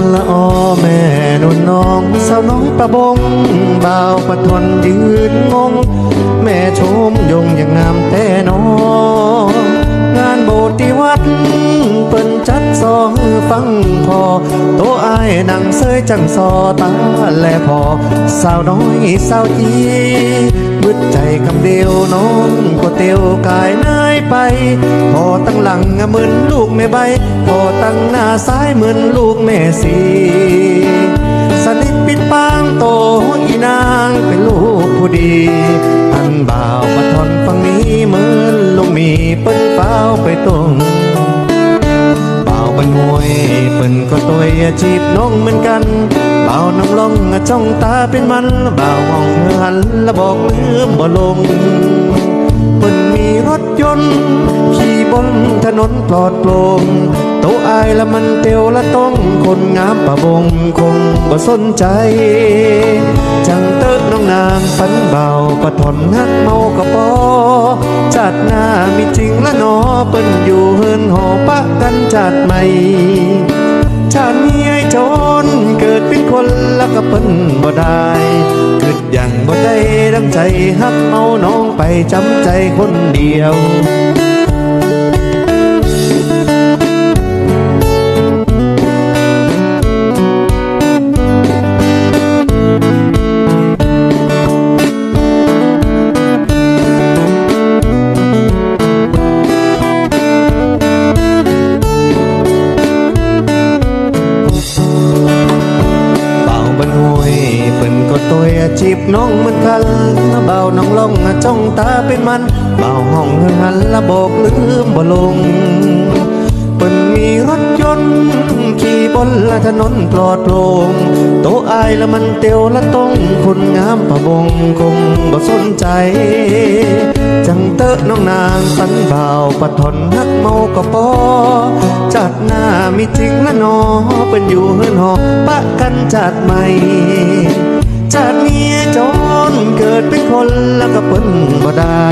นละออแม่นุนน้องสาวน้องประบงบ่าวปะทนยืนงง แม่ชมยงอย่างงามแต่น้อง งานโบสถ์ที่วัดเปิ้นจัดซอฮือฟังพอ โตอายนั่งเสยจังซอตาแลพอ สาวน้อยสาวจีบึดใจ คำเดียวน้องก็เตียวกายนายไป พอตั้งหลังเหมือนลูกแม่ใบ พอตั้งหน้าซ้ายเหมือนลูกแม่สีสนิทปิดปางโตอีนางเป็นลูกผู้ดีอันบ่าวมาทอนฝั่งนี้เหมือนลุงมีเปิ้นเป้าไปตรงินก็ตัวจีบน้องเหมือนกันเบาน้ำลองจ้องตาเป็นมันเบาวมองหันและบอกลืมบ่ลงเปิ้นมีรถยนต์ขี่บนถนนปลอดโปร่งโตอายละมันเตียวละต้องคนงามประบงคงบ่สนใจ จังเติกน้องนางฝันเบาปะทนหักเมากระปอชาติหน้ามีจริงละนอเปิ้นอยู่เฮินหอปะกันชาติใหม่ ชาตินี้ไอ้จนเกิดเป็นคนแล้วก็เปิ้นบ่ได้เกิดอย่างบ่ได้ดังใจฮักเมาน้องไปจำใจคนเดียว จีบน้องเหมือนกันเบาน้องลงจ้องตาเป็นมันเบาห้องหันละบอกลืมบ่ลงเปิ้นมีรถยนต์ขี่บนละถนนปลอดโปร่งโตอายละมันเตียวละต้องคนงามประบงคงบ่สนใจ จังเตอะน้องนางสันเบาปะทนฮักเมาก็ปอจัดหน้ามีจริงละนอเป็นอยู่เฮือนหอปะกันจัดใหม่ จากนี้จนเกิดเป็นคนแล้วก็เปิ้นบ่ได้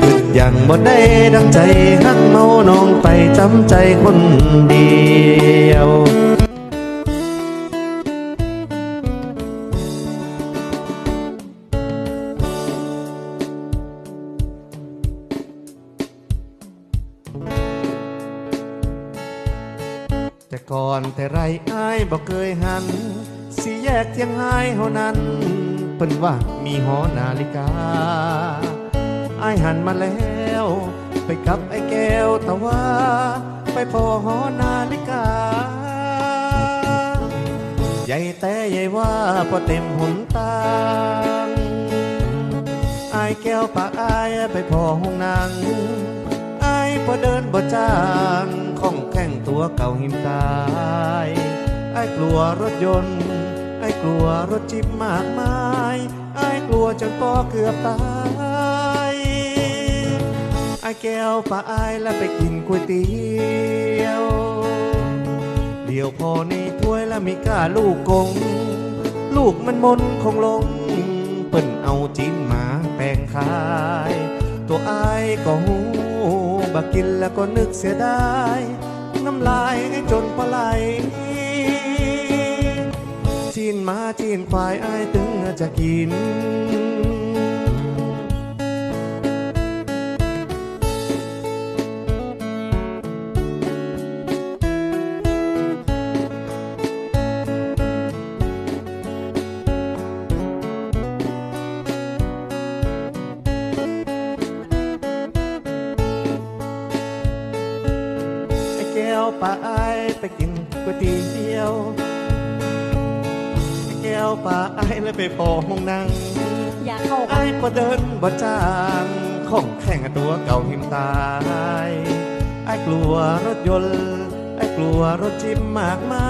เกิดอย่างบ่ได้ดังใจฮักเมาน้องไปจำใจคนเดียวแต่ก่อนแต่ไรอ้ายบอกเคยหัน สี่แยกเทียงไฮ้เฮานั้นเปิ้นว่ามีหอนาฬิกาอายหันมาแล้ว ไปกับไอ้แก้วต่ว่า ไปพอหอนาฬิกาใหญ่แต่ใหญ่ว่าพอเต็มหนตางอายแก้วปากอายไปพอห้องนางอายพอเดินบ่จางของแข่งตัวเก่าหิมตายอายกลัวรถยนต์ายกลัวรถจิบมากมายอายกลัวจนปอเกือบตายอายแก้วปาอายแล้วไปกินก๋วยเตี๋ยวเดี๋ยวพอในถ้วยแล้วมีก้าลูกกง ลูกมันมนคงลง เปิ้นเอาจีนมาแปลงขาย ตัวอายก็หูบักกินแล้วก็นึกเสียดาย น้ำลายให้จนปลาไหล นมาจีนควายอายถึงจะกิน ไอ้แก้วปลาไอายไปกินก๋วยเตี๋ยว แก้วปลาไอายเลยไปพอห้องนั่งอยากเข้าไอ้พอเดินบ่จางของแข่งกับตัวเก่าหิมตายไอ้กลัวรถยนต์ไอ้กลัวรถจิมมากมา